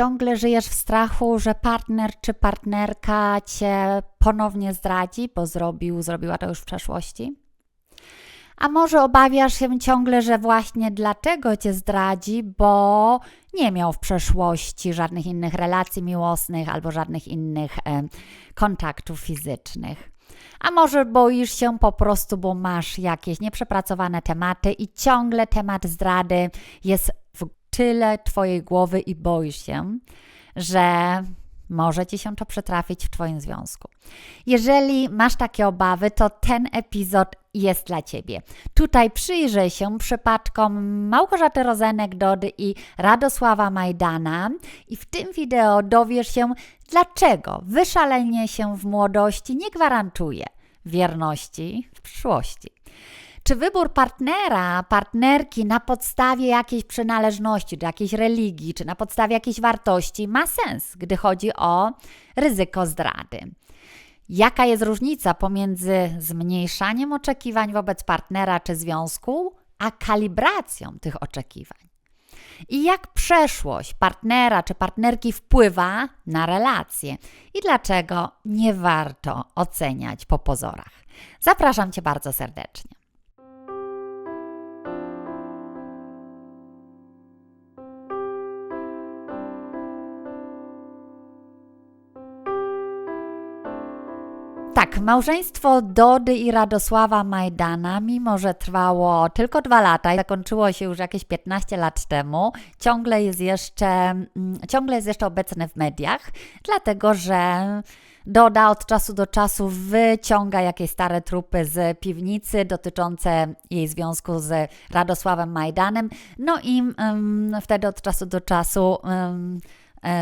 ciągle żyjesz w strachu, że partner czy partnerka cię ponownie zdradzi, bo zrobił, zrobiła to już w przeszłości? A może obawiasz się ciągle, że właśnie dlatego cię zdradzi, bo nie miał w przeszłości żadnych innych relacji miłosnych albo żadnych innych e, kontaktów fizycznych? A może boisz się po prostu, bo masz jakieś nieprzepracowane tematy i ciągle temat zdrady jest tyle Twojej głowy i boisz się, że może ci się to przytrafić w Twoim związku. Jeżeli masz takie obawy, to ten epizod jest dla Ciebie. Tutaj przyjrzę się przypadkom Małgorzaty Rozenek Dody i Radosława Majdana i w tym wideo dowiesz się, dlaczego wyszalenie się w młodości nie gwarantuje wierności w przyszłości. Czy wybór partnera, partnerki na podstawie jakiejś przynależności do jakiejś religii, czy na podstawie jakiejś wartości ma sens, gdy chodzi o ryzyko zdrady? Jaka jest różnica pomiędzy zmniejszaniem oczekiwań wobec partnera czy związku, a kalibracją tych oczekiwań? I jak przeszłość partnera czy partnerki wpływa na relacje i dlaczego nie warto oceniać po pozorach? Zapraszam Cię bardzo serdecznie. Małżeństwo Dody i Radosława Majdana, mimo że trwało tylko dwa lata i zakończyło się już jakieś 15 lat temu, ciągle jest jeszcze, mm, ciągle jest jeszcze obecne w mediach, dlatego że Doda od czasu do czasu wyciąga jakieś stare trupy z piwnicy dotyczące jej związku z Radosławem Majdanem, no i um, wtedy od czasu do czasu um,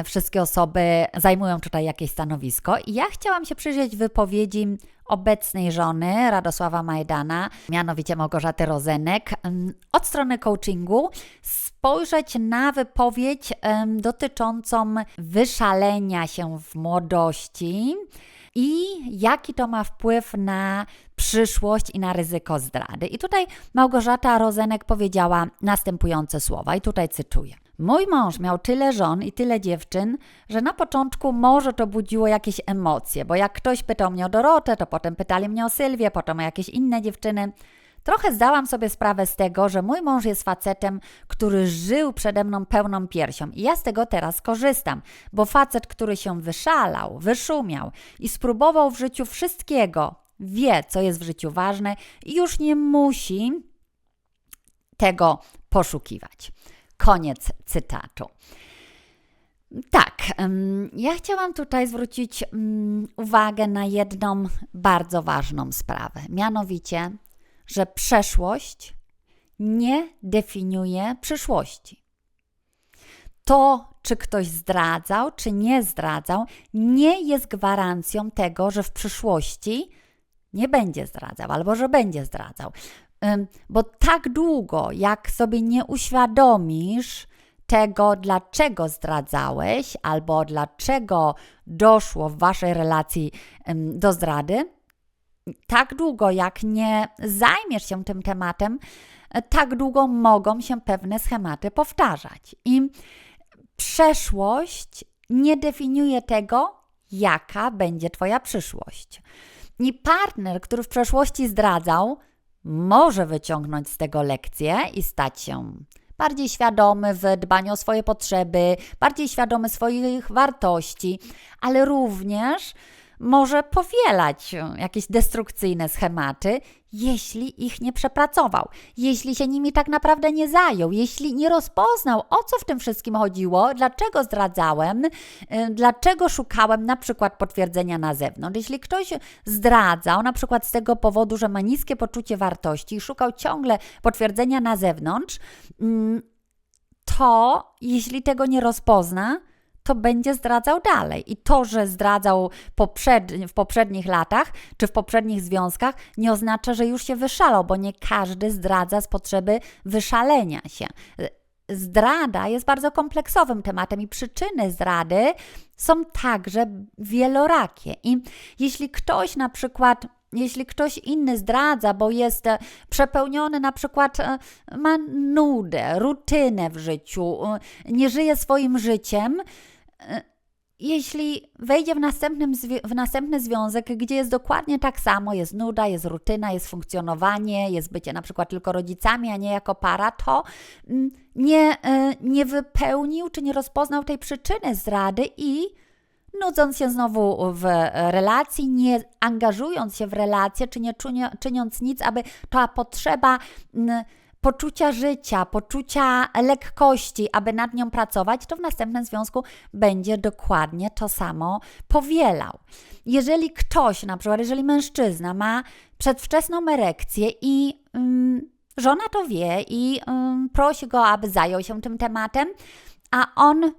wszystkie osoby zajmują tutaj jakieś stanowisko. I ja chciałam się przyjrzeć wypowiedzi obecnej żony Radosława Majdana, mianowicie Małgorzaty Rozenek, od strony coachingu, spojrzeć na wypowiedź dotyczącą wyszalenia się w młodości i jaki to ma wpływ na przyszłość i na ryzyko zdrady. I tutaj Małgorzata Rozenek powiedziała następujące słowa, i tutaj cytuję. Mój mąż miał tyle żon i tyle dziewczyn, że na początku może to budziło jakieś emocje, bo jak ktoś pytał mnie o Dorotę, to potem pytali mnie o Sylwię, potem o jakieś inne dziewczyny. Trochę zdałam sobie sprawę z tego, że mój mąż jest facetem, który żył przede mną pełną piersią i ja z tego teraz korzystam, bo facet, który się wyszalał, wyszumiał i spróbował w życiu wszystkiego, wie, co jest w życiu ważne i już nie musi tego poszukiwać. Koniec cytatu. Tak, ja chciałam tutaj zwrócić uwagę na jedną bardzo ważną sprawę, mianowicie, że przeszłość nie definiuje przyszłości. To, czy ktoś zdradzał, czy nie zdradzał, nie jest gwarancją tego, że w przyszłości nie będzie zdradzał albo że będzie zdradzał. Bo tak długo, jak sobie nie uświadomisz tego, dlaczego zdradzałeś, albo dlaczego doszło w waszej relacji do zdrady, tak długo, jak nie zajmiesz się tym tematem, tak długo mogą się pewne schematy powtarzać. I przeszłość nie definiuje tego, jaka będzie Twoja przyszłość. I partner, który w przeszłości zdradzał, może wyciągnąć z tego lekcję i stać się bardziej świadomy w dbaniu o swoje potrzeby, bardziej świadomy swoich wartości, ale również może powielać jakieś destrukcyjne schematy, jeśli ich nie przepracował, jeśli się nimi tak naprawdę nie zajął, jeśli nie rozpoznał, o co w tym wszystkim chodziło, dlaczego zdradzałem, y, dlaczego szukałem na przykład potwierdzenia na zewnątrz. Jeśli ktoś zdradzał na przykład z tego powodu, że ma niskie poczucie wartości i szukał ciągle potwierdzenia na zewnątrz, mm, to jeśli tego nie rozpozna, to będzie zdradzał dalej. I to, że zdradzał w poprzednich latach czy w poprzednich związkach, nie oznacza, że już się wyszalał, bo nie każdy zdradza z potrzeby wyszalenia się. Zdrada jest bardzo kompleksowym tematem i przyczyny zdrady są także wielorakie. I jeśli ktoś na przykład jeśli ktoś inny zdradza, bo jest przepełniony, na przykład e, ma nudę, rutynę w życiu, e, nie żyje swoim życiem, jeśli wejdzie w, następnym, w następny związek, gdzie jest dokładnie tak samo, jest nuda, jest rutyna, jest funkcjonowanie, jest bycie na przykład tylko rodzicami, a nie jako para, to mm, nie, nie wypełnił czy nie rozpoznał tej przyczyny zdrady i nudząc się znowu w relacji, nie angażując się w relację, czy nie czyniąc nic, aby ta potrzeba poczucia życia, poczucia lekkości, aby nad nią pracować, to w następnym związku będzie dokładnie to samo powielał. Jeżeli ktoś, na przykład, jeżeli mężczyzna ma przedwczesną erekcję i mm, żona to wie i mm, prosi go, aby zajął się tym tematem, a on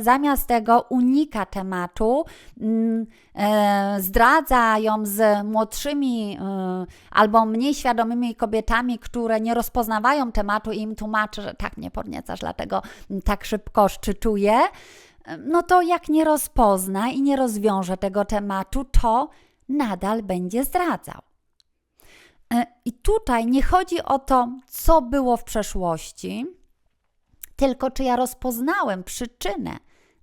zamiast tego unika tematu, mm, e, zdradza ją z młodszymi e, albo mniej świadomymi kobietami, które nie rozpoznawają tematu i im tłumaczy, że tak mnie podniecasz, dlatego tak szybko szczytuje, no to jak nie rozpozna i nie rozwiąże tego tematu, to nadal będzie zdradzał. I tutaj nie chodzi o to, co było w przeszłości, tylko czy ja rozpoznałem przyczynę,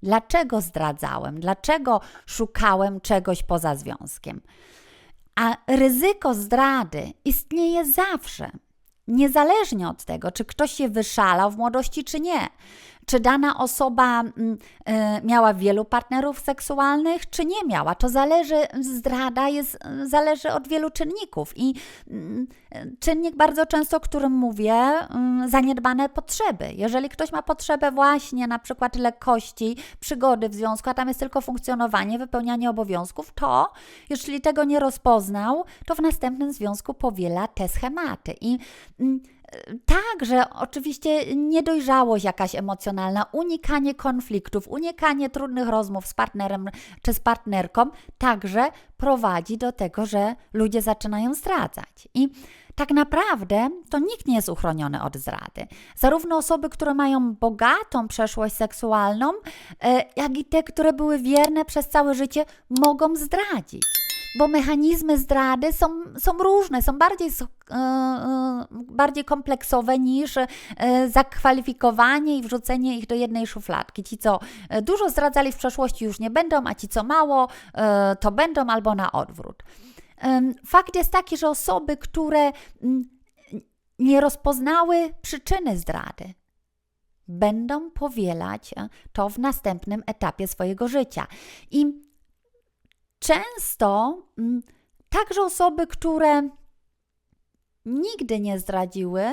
dlaczego zdradzałem, dlaczego szukałem czegoś poza związkiem. A ryzyko zdrady istnieje zawsze, niezależnie od tego, czy ktoś się wyszalał w młodości, czy nie czy dana osoba mm, e, miała wielu partnerów seksualnych, czy nie miała. To zależy, zdrada jest, zależy od wielu czynników i mm, czynnik bardzo często, o którym mówię, mm, zaniedbane potrzeby. Jeżeli ktoś ma potrzebę właśnie na przykład lekkości, przygody w związku, a tam jest tylko funkcjonowanie, wypełnianie obowiązków, to jeśli tego nie rozpoznał, to w następnym związku powiela te schematy. I Także oczywiście niedojrzałość jakaś emocjonalna, unikanie konfliktów, unikanie trudnych rozmów z partnerem czy z partnerką także prowadzi do tego, że ludzie zaczynają zdradzać. I tak naprawdę to nikt nie jest uchroniony od zdrady. Zarówno osoby, które mają bogatą przeszłość seksualną, e, jak i te, które były wierne przez całe życie, mogą zdradzić bo mechanizmy zdrady są, są różne, są bardziej, e, e, bardziej kompleksowe niż e, zakwalifikowanie i wrzucenie ich do jednej szufladki. Ci, co dużo zdradzali w przeszłości, już nie będą, a ci, co mało, to będą albo na odwrót. Fakt jest taki, że osoby, które nie rozpoznały przyczyny zdrady, będą powielać to w następnym etapie swojego życia. I często mm, także osoby, które nigdy nie zdradziły,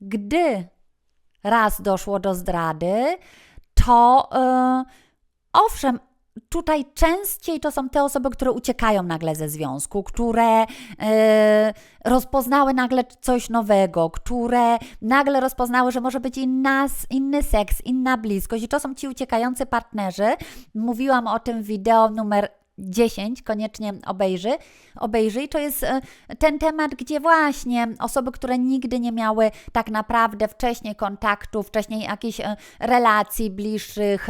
gdy raz doszło do zdrady, to yy, owszem, tutaj częściej to są te osoby, które uciekają nagle ze związku, które yy, rozpoznały nagle coś nowego, które nagle rozpoznały, że może być inna, inny seks, inna bliskość. I to są ci uciekający partnerzy. Mówiłam o tym wideo numer 10 koniecznie obejrzy, obejrzyj. To jest e, ten temat, gdzie właśnie osoby, które nigdy nie miały tak naprawdę wcześniej kontaktów, wcześniej jakichś e, relacji bliższych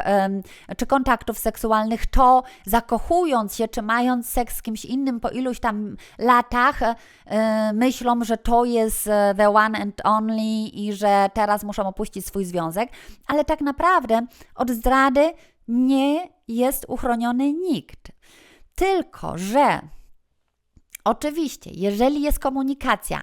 czy kontaktów seksualnych, to zakochując się, czy mając seks z kimś innym po iluś tam latach, e, myślą, że to jest the one and only i że teraz muszą opuścić swój związek, ale tak naprawdę od zdrady nie jest uchroniony nikt. Tylko, że Oczywiście, jeżeli jest komunikacja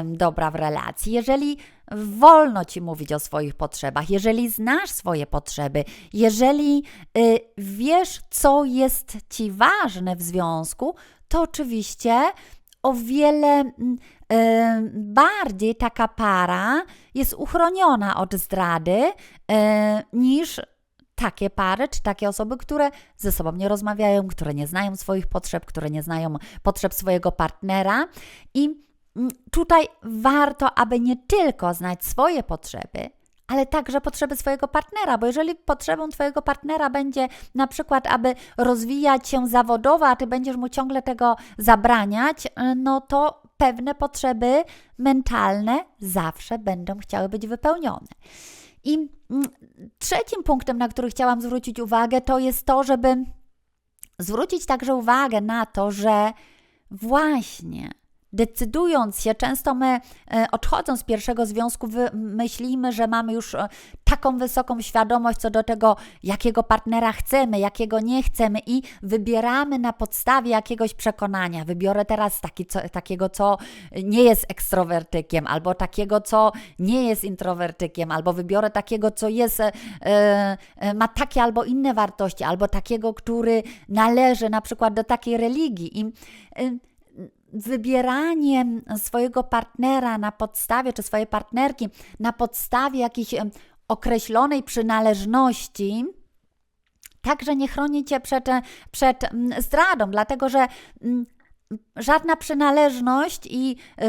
ym, dobra w relacji, jeżeli wolno ci mówić o swoich potrzebach, jeżeli znasz swoje potrzeby, jeżeli y, wiesz, co jest ci ważne w związku, to oczywiście o wiele y, bardziej taka para jest uchroniona od zdrady y, niż takie pary czy takie osoby, które ze sobą nie rozmawiają, które nie znają swoich potrzeb, które nie znają potrzeb swojego partnera. I mm, tutaj warto, aby nie tylko znać swoje potrzeby, ale także potrzeby swojego partnera, bo jeżeli potrzebą Twojego partnera będzie na przykład, aby rozwijać się zawodowo, a Ty będziesz mu ciągle tego zabraniać, no to pewne potrzeby mentalne zawsze będą chciały być wypełnione. I mm, trzecim punktem, na który chciałam zwrócić uwagę, to jest to, żeby zwrócić także uwagę na to, że właśnie decydując się, często my e, odchodząc z pierwszego związku, myślimy, że mamy już e, taką wysoką świadomość co do tego, jakiego partnera chcemy, jakiego nie chcemy i wybieramy na podstawie jakiegoś przekonania. Wybiorę teraz taki, co, takiego, co nie jest ekstrowertykiem, albo takiego, co nie jest introwertykiem, albo wybiorę takiego, co jest, e, ma takie albo inne wartości, albo takiego, który należy na przykład do takiej religii. I, wybieranie swojego partnera na podstawie, czy swojej partnerki na podstawie jakiejś określonej przynależności, także nie chroni cię przed, przed zdradą, dlatego że żadna przynależność i yy,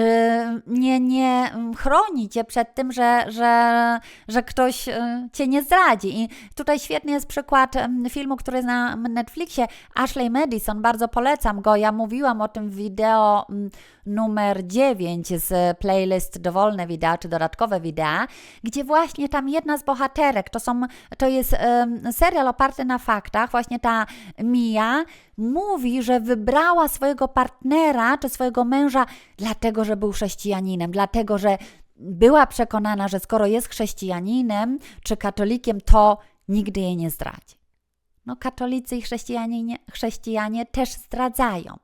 nie, nie chroni cię przed tym, że, że, że ktoś yy, cię nie zdradzi. I tutaj świetny jest przykład filmu, który jest na Netflixie, Ashley Madison, bardzo polecam go. Ja mówiłam o tym wideo numer 9 z playlist dowolne wideo, czy dodatkowe wideo, gdzie właśnie tam jedna z bohaterek, to, są, to jest serial oparty na faktach, właśnie ta Mia mówi, że wybrała swojego partnera, czy swojego męża, dlatego, że był chrześcijaninem, dlatego, że była przekonana, że skoro jest chrześcijaninem czy katolikiem, to nigdy jej nie zdradzi. No, katolicy i chrześcijanie, chrześcijanie też zdradzają,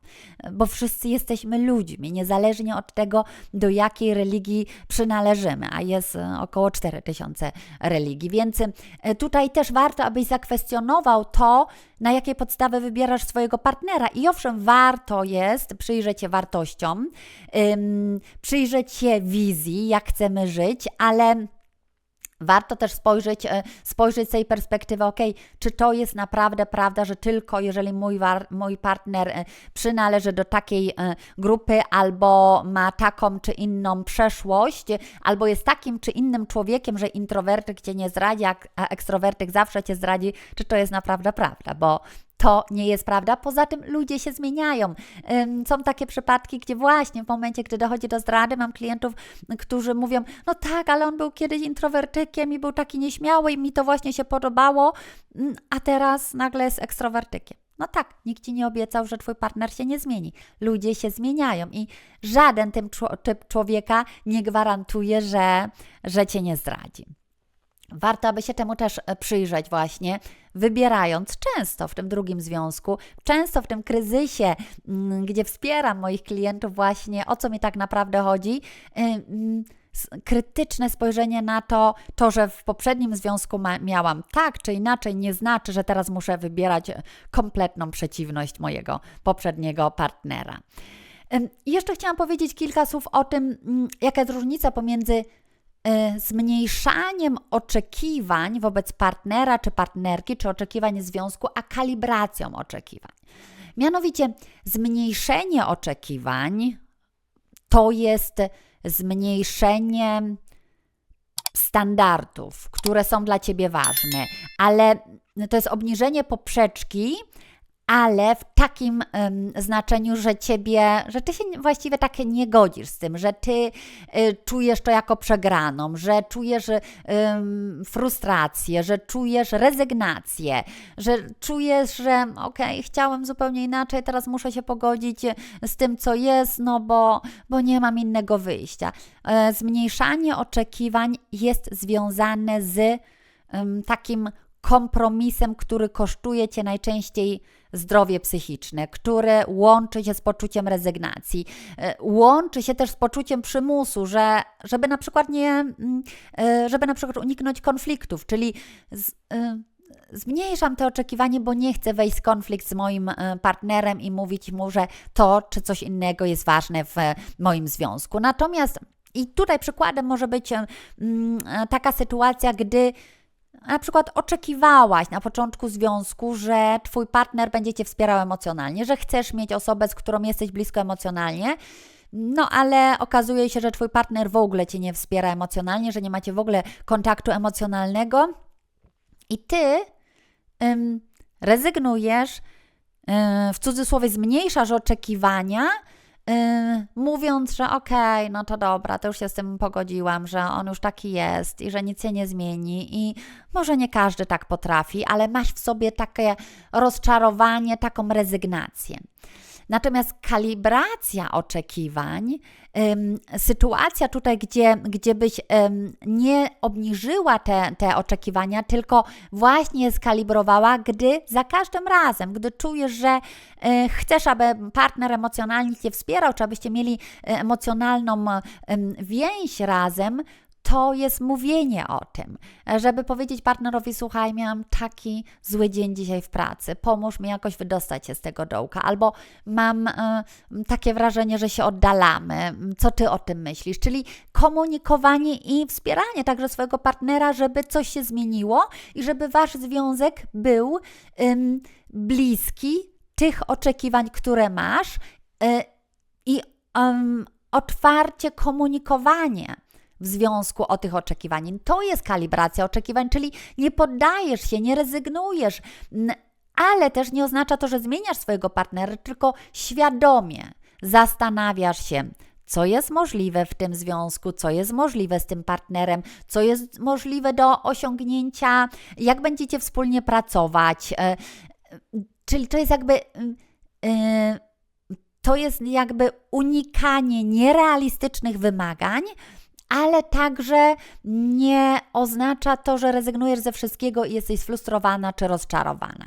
bo wszyscy jesteśmy ludźmi, niezależnie od tego, do jakiej religii przynależymy, a jest e, około 4000 religii. Więc e, tutaj też warto, abyś zakwestionował to, na jakiej podstawie wybierasz swojego partnera. I owszem, warto jest przyjrzeć się wartościom, przyjrzeć się wizji, jak chcemy żyć, ale Warto też spojrzeć, e, spojrzeć z tej perspektywy, ok, czy to jest naprawdę prawda, że tylko jeżeli mój, mój partner e, przynależy do takiej e, grupy, albo ma taką czy inną przeszłość, albo jest takim czy innym człowiekiem, że introwertyk cię nie zdradzi, a ekstrowertyk zawsze cię zdradzi, czy to jest naprawdę prawda, bo to nie jest prawda. Poza tym ludzie się zmieniają. Są takie przypadki, gdzie właśnie w momencie, gdy dochodzi do zdrady, mam klientów, którzy mówią: No tak, ale on był kiedyś introwertykiem i był taki nieśmiały i mi to właśnie się podobało, mm, a teraz nagle jest ekstrowertykiem. No tak, nikt ci nie obiecał, że twój partner się nie zmieni. Ludzie się zmieniają i żaden typ człowieka nie gwarantuje, że, że cię nie zdradzi. Warto, aby się temu też e, przyjrzeć, właśnie wybierając często w tym drugim związku, często w tym kryzysie, mm, gdzie wspieram moich klientów, właśnie o co mi tak naprawdę chodzi. Y, mm, krytyczne spojrzenie na to, to, że w poprzednim związku miałam tak czy inaczej, nie znaczy, że teraz muszę wybierać kompletną przeciwność mojego poprzedniego partnera. I jeszcze chciałam powiedzieć kilka słów o tym, mm, jaka jest różnica pomiędzy E, zmniejszaniem oczekiwań wobec partnera czy partnerki, czy oczekiwań związku, a kalibracją oczekiwań. Mianowicie, zmniejszenie oczekiwań to jest zmniejszenie standardów, które są dla ciebie ważne, ale to jest obniżenie poprzeczki, ale w takim znaczeniu, że ciebie, że ty się właściwie tak nie godzisz z tym, że ty y, czujesz to jako przegraną, że czujesz frustrację, że czujesz rezygnację, że czujesz, że okej, okay, chciałem zupełnie inaczej, teraz muszę się pogodzić z tym, co jest, no bo, bo nie mam innego wyjścia. Y, zmniejszanie oczekiwań jest związane z takim kompromisem, który kosztuje cię najczęściej zdrowie psychiczne, które łączy się z poczuciem rezygnacji, e, łączy się też z poczuciem przymusu, że żeby na przykład nie, mm, e, żeby na przykład uniknąć konfliktów, czyli z, e, zmniejszam te oczekiwanie, bo nie chcę wejść w konflikt z moim partnerem i mówić mu, że to czy coś innego jest ważne w moim związku. Natomiast i tutaj przykładem może być mm, taka sytuacja, gdy na przykład oczekiwałaś na początku związku, że twój partner będzie cię wspierał emocjonalnie, że chcesz mieć osobę, z którą jesteś blisko emocjonalnie, no ale okazuje się, że twój partner w ogóle cię nie wspiera emocjonalnie, że nie macie w ogóle kontaktu emocjonalnego i ty ym, rezygnujesz, w cudzysłowie zmniejszasz oczekiwania, Yy, mówiąc, że okej, okay, no to dobra, to już się z tym pogodziłam, że on już taki jest i że nic się nie zmieni i może nie każdy tak potrafi, ale masz w sobie takie rozczarowanie, taką rezygnację. Natomiast kalibracja oczekiwań, sytuacja tutaj, gdzie, gdzie byś nie obniżyła te, te oczekiwania, tylko właśnie skalibrowała, gdy za każdym razem, gdy czujesz, że y, chcesz, aby partner emocjonalnie Cię wspierał, czy abyście mieli y, emocjonalną więź razem, to jest mówienie o tym, żeby powiedzieć partnerowi: Słuchaj, miałam taki zły dzień dzisiaj w pracy, pomóż mi jakoś wydostać się z tego dołka, albo mam y, takie wrażenie, że się oddalamy, co ty o tym myślisz? Czyli komunikowanie i wspieranie także swojego partnera, żeby coś się zmieniło i żeby wasz związek był ym, bliski tych oczekiwań, które masz. Y, I otwarcie komunikowanie w związku o tych oczekiwań. To jest kalibracja oczekiwań, czyli nie poddajesz się, nie rezygnujesz, ale też nie oznacza to, że zmieniasz swojego partnera, tylko świadomie zastanawiasz się, co jest możliwe w tym związku, co jest możliwe z tym partnerem, co jest możliwe do osiągnięcia, jak będziecie wspólnie pracować. E, czyli to jest jakby. E, to jest jakby unikanie nierealistycznych wymagań, ale także nie oznacza to, że rezygnujesz ze wszystkiego i jesteś sfrustrowana czy rozczarowana.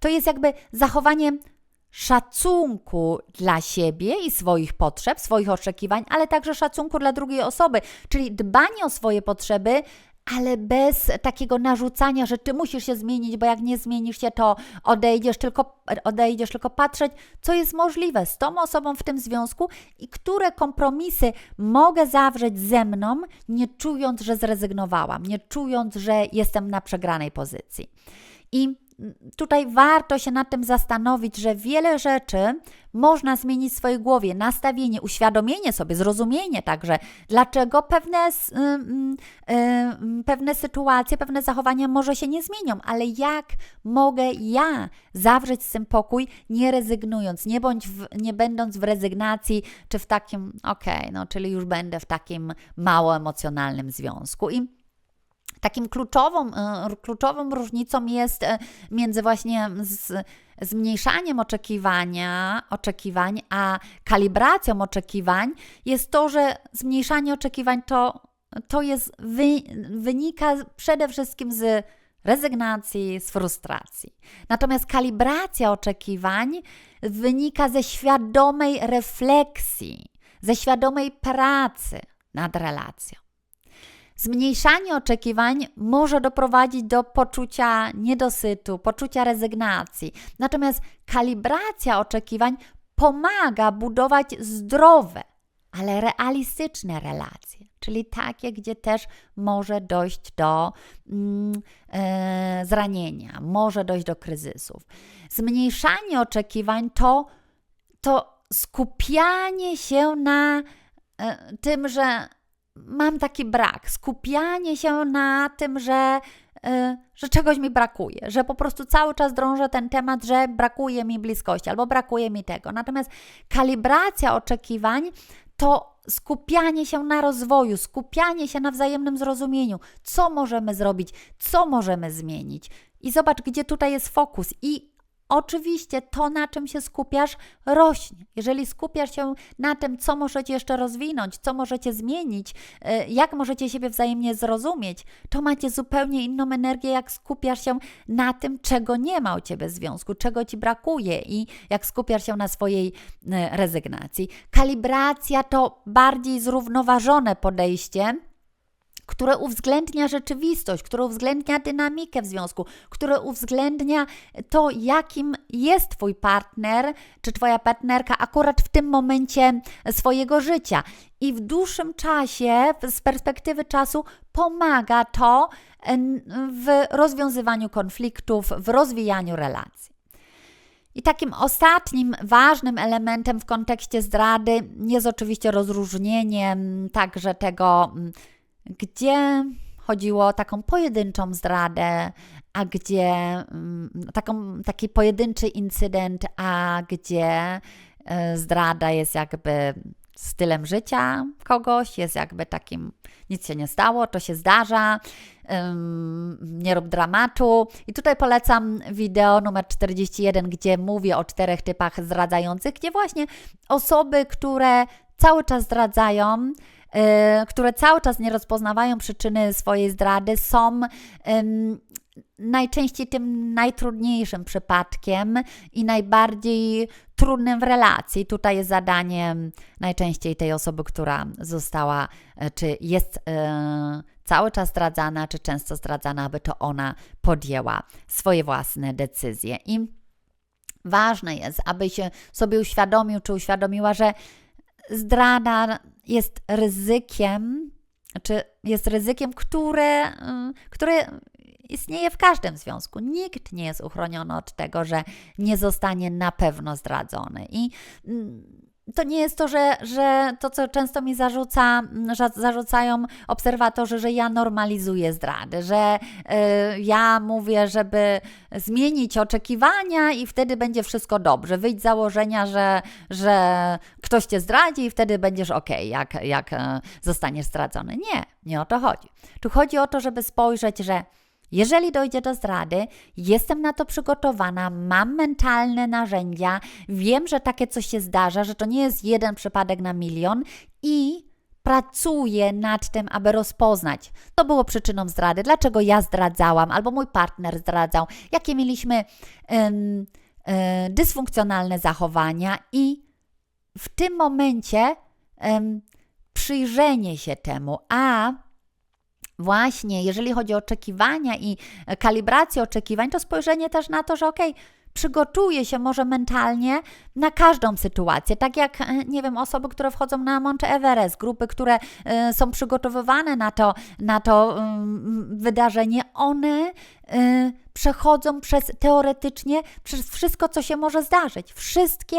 To jest jakby zachowanie szacunku dla siebie i swoich potrzeb, swoich oczekiwań, ale także szacunku dla drugiej osoby, czyli dbanie o swoje potrzeby, ale bez takiego narzucania, że ty musisz się zmienić, bo jak nie zmienisz się, to odejdziesz, tylko odejdziesz, tylko patrzeć, co jest możliwe z tą osobą w tym związku i które kompromisy mogę zawrzeć ze mną, nie czując, że zrezygnowałam, nie czując, że jestem na przegranej pozycji. I tutaj warto się nad tym zastanowić, że wiele rzeczy można zmienić w swojej głowie, nastawienie, uświadomienie sobie, zrozumienie także, dlaczego pewne, y, y, pewne sytuacje, pewne zachowania może się nie zmienią, ale jak mogę ja zawrzeć z tym pokój, nie rezygnując, nie, bądź w, nie będąc w rezygnacji, czy w takim, okej, okay, no czyli już będę w takim mało emocjonalnym związku. I Takim kluczową, e, kluczową różnicą jest e, między właśnie z, zmniejszaniem oczekiwania, oczekiwań, a kalibracją oczekiwań jest to, że zmniejszanie oczekiwań to, to jest, wy, wynika przede wszystkim z rezygnacji, z frustracji. Natomiast kalibracja oczekiwań wynika ze świadomej refleksji, ze świadomej pracy nad relacją. Zmniejszanie oczekiwań może doprowadzić do poczucia niedosytu, poczucia rezygnacji. Natomiast kalibracja oczekiwań pomaga budować zdrowe, ale realistyczne relacje, czyli takie, gdzie też może dojść do mm, e, zranienia, może dojść do kryzysów. Zmniejszanie oczekiwań to, to skupianie się na e, tym, że mam taki brak, skupianie się na tym, że, y, że czegoś mi brakuje, że po prostu cały czas drążę ten temat, że brakuje mi bliskości albo brakuje mi tego. Natomiast kalibracja oczekiwań to skupianie się na rozwoju, skupianie się na wzajemnym zrozumieniu, co możemy zrobić, co możemy zmienić. I zobacz, gdzie tutaj jest fokus i Oczywiście to, na czym się skupiasz, rośnie. Jeżeli skupiasz się na tym, co możecie jeszcze rozwinąć, co możecie zmienić, y, jak możecie siebie wzajemnie zrozumieć, to macie zupełnie inną energię, jak skupiasz się na tym, czego nie ma u ciebie w związku, czego ci brakuje i jak skupiasz się na swojej y, rezygnacji. Kalibracja to bardziej zrównoważone podejście które uwzględnia rzeczywistość, które uwzględnia dynamikę w związku, które uwzględnia to, jakim jest Twój partner czy Twoja partnerka akurat w tym momencie swojego życia. I w dłuższym czasie, z perspektywy czasu, pomaga to w rozwiązywaniu konfliktów, w rozwijaniu relacji. I takim ostatnim ważnym elementem w kontekście zdrady jest oczywiście rozróżnienie także tego gdzie chodziło o taką pojedynczą zdradę, a gdzie mm, taką, taki pojedynczy incydent, a gdzie e, zdrada jest jakby stylem życia kogoś, jest jakby takim, nic się nie stało, to się zdarza, nie rób dramatu. I tutaj polecam wideo numer 41, gdzie mówię o czterech typach zdradzających, gdzie właśnie osoby, które cały czas zdradzają, które cały czas nie rozpoznawają przyczyny swojej zdrady, są najczęściej tym najtrudniejszym przypadkiem i najbardziej trudnym w relacji. Tutaj jest zadaniem najczęściej tej osoby, która została, e, czy jest e, cały czas zdradzana, czy często zdradzana, aby to ona podjęła swoje własne decyzje. I ważne jest, aby się sobie uświadomił, czy uświadomiła, że zdrada jest ryzykiem, czy jest ryzykiem, które, y, które istnieje w każdym związku. Nikt nie jest uchroniony od tego, że nie zostanie na pewno zdradzony. I mm, to nie jest to, że, że to, co często mi zarzuca, że zarzucają obserwatorzy, że ja normalizuję zdrady, że y, ja mówię, żeby zmienić oczekiwania i wtedy będzie wszystko dobrze. Wyjdź z założenia, że, że ktoś cię zdradzi i wtedy będziesz ok, jak, jak y, zostaniesz zdradzony. Nie, nie o to chodzi. Tu chodzi o to, żeby spojrzeć, że jeżeli dojdzie do zdrady, jestem na to przygotowana, mam mentalne narzędzia, wiem, że takie coś się zdarza, że to nie jest jeden przypadek na milion i pracuję nad tym, aby rozpoznać, to było przyczyną zdrady, dlaczego ja zdradzałam, albo mój partner zdradzał, jakie mieliśmy ym, y, dysfunkcjonalne zachowania i w tym momencie ym, przyjrzenie się temu, a właśnie, jeżeli chodzi o oczekiwania i kalibrację oczekiwań, to spojrzenie też na to, że okej, okay, przygotuje się może mentalnie na każdą sytuację. Tak jak, e, nie wiem, osoby, które wchodzą na Mount Everest, grupy, które y, są przygotowywane na to, na to y, wydarzenie, one y, przechodzą przez teoretycznie przez wszystko, co się może zdarzyć. Wszystkie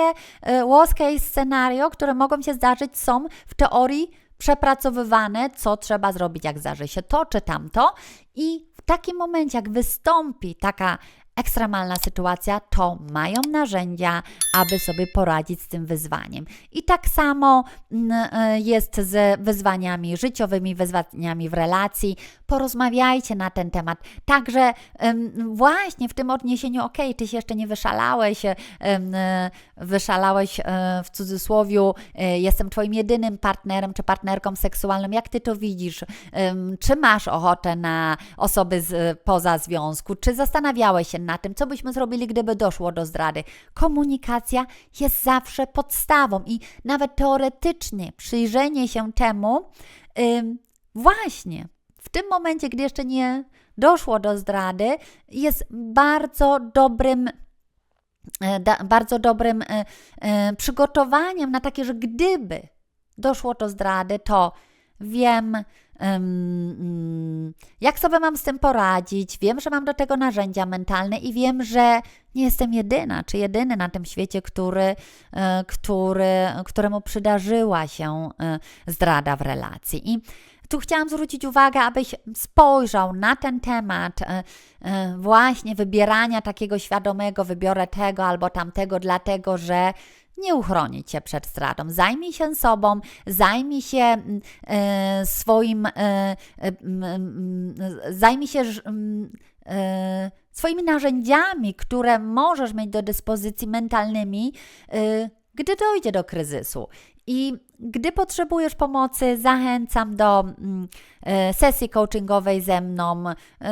worst case scenario, które mogą się zdarzyć, są w teorii przepracowywane, co trzeba zrobić, jak zdarzy się to czy tamto. I w takim momencie, jak wystąpi taka ekstremalna sytuacja, to mają narzędzia, aby sobie poradzić z tym wyzwaniem. I tak samo mm, e, jest z wyzwaniami życiowymi, wyzwaniami w relacji. Porozmawiajcie na ten temat. Także właśnie w tym odniesieniu, ok, ty się jeszcze nie wyszalałeś, e, wyszalałeś e, w cudzysłowie, jestem twoim jedynym partnerem czy partnerką seksualną. Jak ty to widzisz? Czy masz ochotę na osoby z, poza związku? Czy zastanawiałeś się na tym, co byśmy zrobili, gdyby doszło do zdrady. Komunikacja jest zawsze podstawą i nawet teoretycznie przyjrzenie się temu, yy, właśnie w tym momencie, gdy jeszcze nie doszło do zdrady, jest bardzo dobrym e, bardzo dobrym e, e, przygotowaniem na takie, że gdyby doszło do zdrady, to wiem, jak sobie mam z tym poradzić, wiem, że mam do tego narzędzia mentalne i wiem, że nie jestem jedyna czy jedyny na tym świecie, który, e, który, któremu przydarzyła się e, zdrada w relacji. I tu chciałam zwrócić uwagę, abyś spojrzał na ten temat e, właśnie wybierania takiego świadomego, wybiorę tego albo tamtego, dlatego że nie uchroni cię przed stratą. Zajmij się sobą, zajmij się e, swoim, e, e, zajmij się swoimi narzędziami, które możesz mieć do dyspozycji mentalnymi, gdy dojdzie do kryzysu. I gdy potrzebujesz pomocy, zachęcam do mm, e, sesji coachingowej ze mną,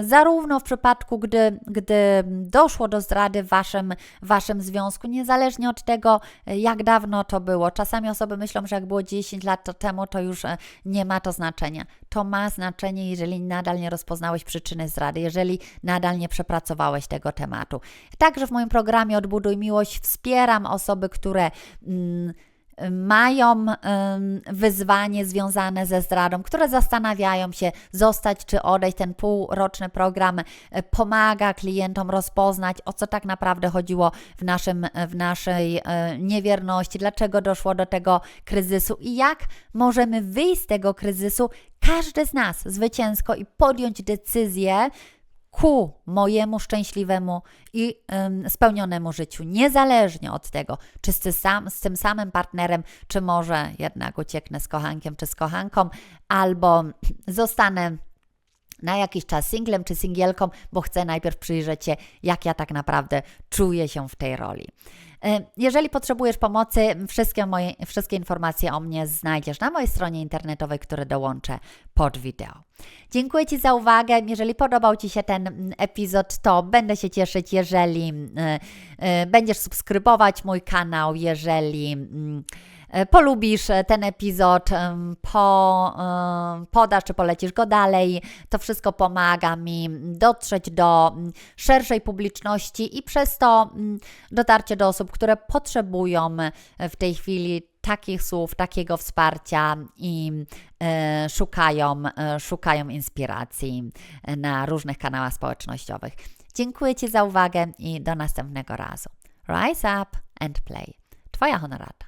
zarówno w przypadku, gdy, gdy doszło do zdrady w waszym, waszym związku, niezależnie od tego, jak dawno to było. Czasami osoby myślą, że jak było 10 lat temu, to już e, nie ma to znaczenia. To ma znaczenie, jeżeli nadal nie rozpoznałeś przyczyny zdrady, jeżeli nadal nie przepracowałeś tego tematu. Także w moim programie Odbuduj Miłość wspieram osoby, które. Mm, mają wyzwanie związane ze zdradą, które zastanawiają się zostać czy odejść. Ten półroczny program e, pomaga klientom rozpoznać, o co tak naprawdę chodziło w, naszym, w naszej e, niewierności, dlaczego doszło do tego kryzysu i jak możemy wyjść z tego kryzysu, każdy z nas zwycięsko i podjąć decyzję, ku mojemu szczęśliwemu i spełnionemu życiu, niezależnie od tego, czy z, sam, z tym samym partnerem, czy może jednak ucieknę z kochankiem czy z kochanką, albo zostanę na jakiś czas singlem czy singielką, bo chcę najpierw przyjrzeć się, jak ja tak naprawdę czuję się w tej roli. E, Jeżeli potrzebujesz pomocy, wszystkie, moje, wszystkie informacje o mnie znajdziesz na mojej stronie internetowej, które dołączę pod wideo. Dziękuję Ci za uwagę. Jeżeli podobał Ci się ten epizod, to będę się cieszyć, jeżeli e, e, będziesz subskrybować mój kanał, jeżeli. e, Polubisz e, ten epizod, po, podasz czy polecisz go dalej. To wszystko pomaga mi dotrzeć do mm, szerszej publiczności i przez to mm, dotarcie do osób, które potrzebują e, w tej chwili takich słów, takiego wsparcia i e, szukają, e, szukają inspiracji e, na różnych kanałach społecznościowych. Dziękuję Ci za uwagę i do następnego razu. Rise up and play. Twoja honorata.